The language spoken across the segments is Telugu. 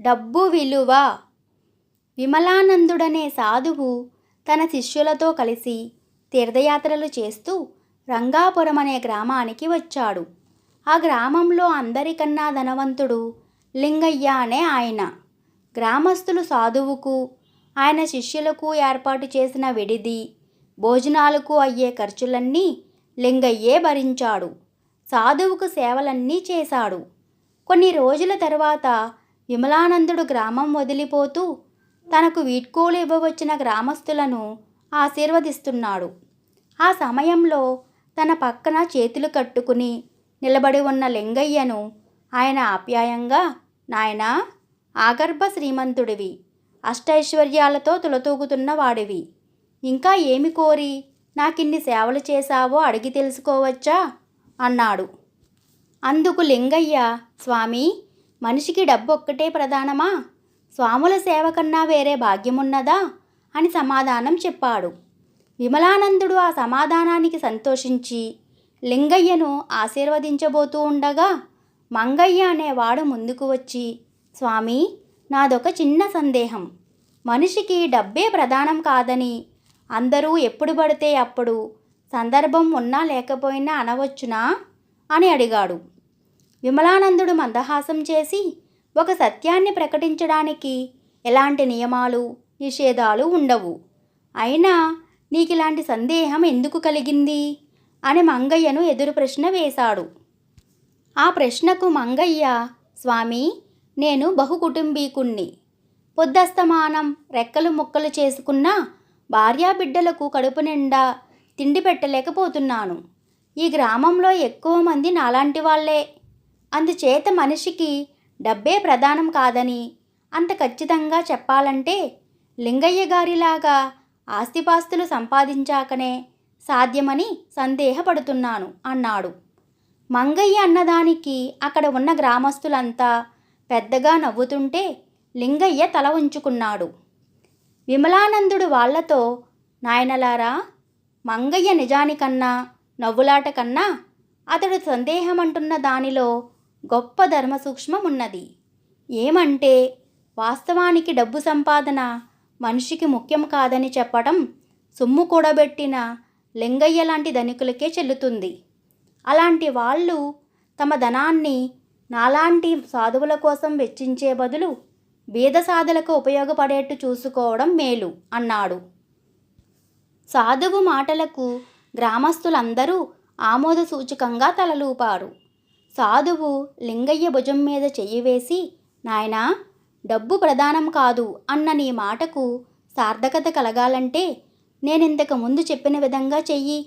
డబ్బు విలువ. విమలానందుడనే సాధువు తన శిష్యులతో కలిసి తీర్థయాత్రలు చేస్తూ రంగాపురం అనే గ్రామానికి వచ్చాడు. ఆ గ్రామంలో అందరికన్నా ధనవంతుడు లింగయ్య అనే ఆయన. గ్రామస్తులు సాధువుకు ఆయన శిష్యులకు ఏర్పాటు చేసిన విడిది భోజనాలకు అయ్యే ఖర్చులన్నీ లింగయ్యే భరించాడు. సాధువుకు సేవలన్నీ చేశాడు. కొన్ని రోజుల తర్వాత విమలానందుడు గ్రామం వదిలిపోతూ తనకు వీడ్కోలు ఇవ్వవచ్చిన గ్రామస్తులను ఆశీర్వదిస్తున్నాడు. ఆ సమయంలో తన పక్కన చేతులు కట్టుకుని నిలబడి ఉన్న లింగయ్యను ఆయన ఆప్యాయంగా నాయనా ఆగర్భ శ్రీమంతుడివి. అష్టైశ్వర్యాలతో తులతూగుతున్న వాడివి. ఇంకా ఏమి కోరి నాకిన్ని సేవలు చేశావో అడిగి తెలుసుకోవచ్చా అన్నాడు. అందుకు లింగయ్య స్వామి మనిషికి డబ్బు ఒక్కటే ప్రధానమా? స్వాముల సేవ కన్నా వేరే భాగ్యమున్నదా? అని సమాధానం చెప్పాడు. విమలానందుడు ఆ సమాధానానికి సంతోషించి లింగయ్యను ఆశీర్వదించబోతూ ఉండగా మంగయ్య అనేవాడు ముందుకు వచ్చి స్వామి నాదొక చిన్న సందేహం. మనిషికి డబ్బే ప్రధానం కాదని అందరూ ఎప్పుడు పడితే అప్పుడు సందర్భం ఉన్నా లేకపోయినా అనవచ్చునా? అని అడిగాడు. విమలానందుడు మందహాసం చేసి ఒక సత్యాన్ని ప్రకటించడానికి ఎలాంటి నియమాలు నిషేధాలు ఉండవు. అయినా నీకు ఇలాంటి సందేహం ఎందుకు కలిగింది? అని మంగయ్యను ఎదురు ప్రశ్న వేశాడు. ఆ ప్రశ్నకు మంగయ్య స్వామి నేను బహుకుటుంబీకుణ్ణి. పొద్దస్తమానం రెక్కలు ముక్కలు చేసుకున్న భార్యాబిడ్డలకు కడుపు నిండా తిండి పెట్టలేకపోతున్నాను. ఈ గ్రామంలో ఎక్కువ మంది నాలాంటి వాళ్ళే. అందుచేత మనిషికి డబ్బే ప్రధానం కాదని అంత ఖచ్చితంగా చెప్పాలంటే లింగయ్య గారిలాగా ఆస్తిపాస్తులు సంపాదించాకనే సాధ్యమని సందేహపడుతున్నాను అన్నాడు. మంగయ్య అన్నదానికి అక్కడ ఉన్న గ్రామస్తులంతా పెద్దగా నవ్వుతుంటే లింగయ్య తల ఉంచుకున్నాడు విమలానందుడు వాళ్ళతో నాయనలారా మంగయ్య నిజానికన్నా నవ్వులాట కన్నా అతడు సందేహమంటున్న దానిలో గొప్ప ధర్మ సూక్ష్మం ఉన్నది. ఏమంటే వాస్తవానికి డబ్బు సంపాదన మనిషికి ముఖ్యం కాదని చెప్పడం సొమ్ము కూడబెట్టిన లింగయ్య లాంటి ధనికులకే చెల్లుతుంది. అలాంటి వాళ్ళు తమ ధనాన్ని నాలాంటి సాధువుల కోసం వెచ్చించే బదులు బీద సాధులకు ఉపయోగపడేట్టు చూసుకోవడం మేలు అన్నాడు. సాధువు మాటలకు గ్రామస్తులందరూ ఆమోద సూచకంగా తలలూపారు. సాధువు లింగయ్య భుజం మీద చెయ్యి వేసి నాయనా డబ్బు ప్రధానం కాదు అన్న నీ మాటకు సార్థకత కలగాలంటే నేనింతకు ముందు చెప్పిన విధంగా చెయ్యి.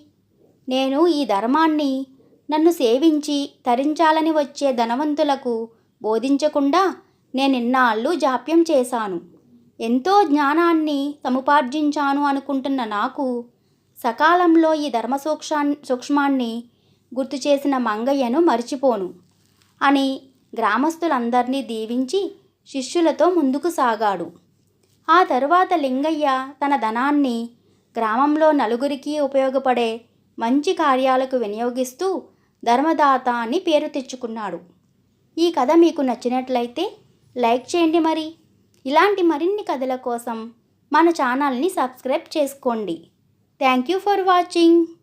నేను ఈ ధర్మాన్ని నన్ను సేవించి తరించాలని వచ్చే ధనవంతులకు బోధించకుండా నేనిన్నాళ్ళు జాప్యం చేశాను. ఎంతో జ్ఞానాన్ని సముపార్జించాను అనుకుంటున్న నాకు సకాలంలో ఈ ధర్మ సూక్షా సూక్ష్మాన్ని గుర్తు చేసిన మంగయ్యను మర్చిపోను అని గ్రామస్తులందరినీ దీవించి శిష్యులతో ముందుకు సాగాడు. ఆ తరువాత లింగయ్య తన ధనాన్ని గ్రామంలో నలుగురికి ఉపయోగపడే మంచి కార్యాలకు వినియోగిస్తూ ధర్మదాత అని పేరు తెచ్చుకున్నాడు. ఈ కథ మీకు నచ్చినట్లయితే లైక్ చేయండి మరి. ఇలాంటి మరిన్ని కథల కోసం మన ఛానల్ని సబ్స్క్రైబ్ చేసుకోండి. Thank you for watching.